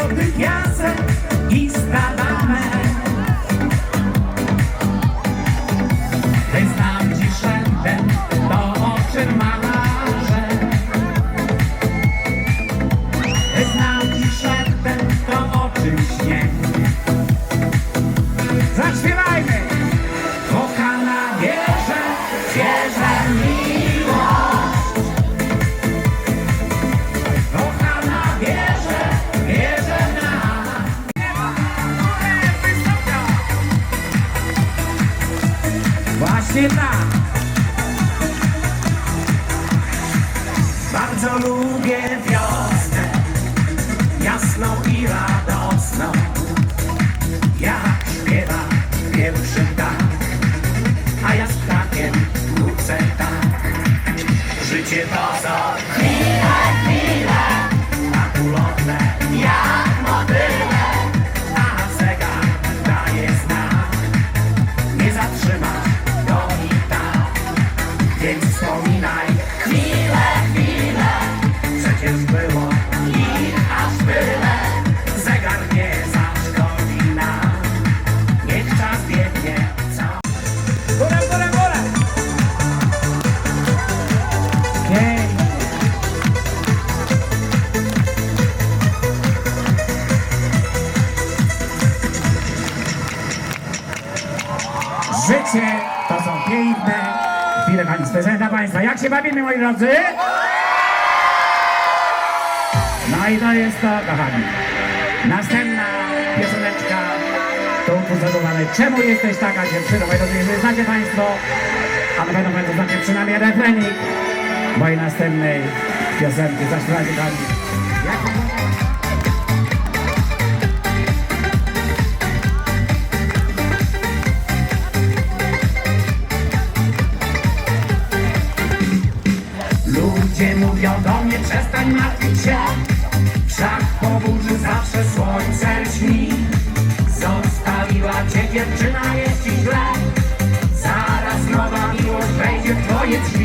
młodych i stalamę. Właśnie tak. Bardzo lubię wiosnę, jasną i radosną. Jak śpiewa pierwszy tak, a ja z ptakiem wrócę tak. Życie to Życie to są piękne chwile Pani specjalne dla Państwa. Jak się bawimy, moi drodzy? No i to jest to, kochani. Następna pioseneczka utwór zatytułowany Czemu jesteś taka dziewczyną? Moi drodzy, jeżeli znacie Państwo, a na pewno Państwo znacie przynajmniej refrenik mojej następnej piosenki. Zaśpiewajcie kochani. Jak... Ludzie mówią do mnie, przestań martwić się. Wszak po burzy zawsze słońce lśni. Zostawiła cię dziewczyna, jest ci źle. Zaraz nowa miłość wejdzie w twoje drzwi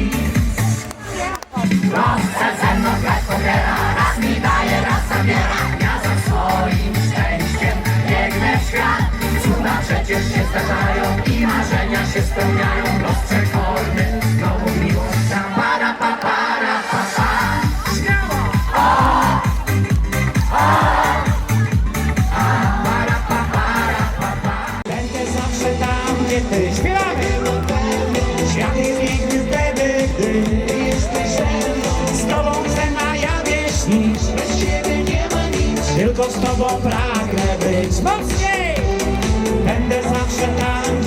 Tylko z tobą pragnę być Mocniej! Będę zawsze tam,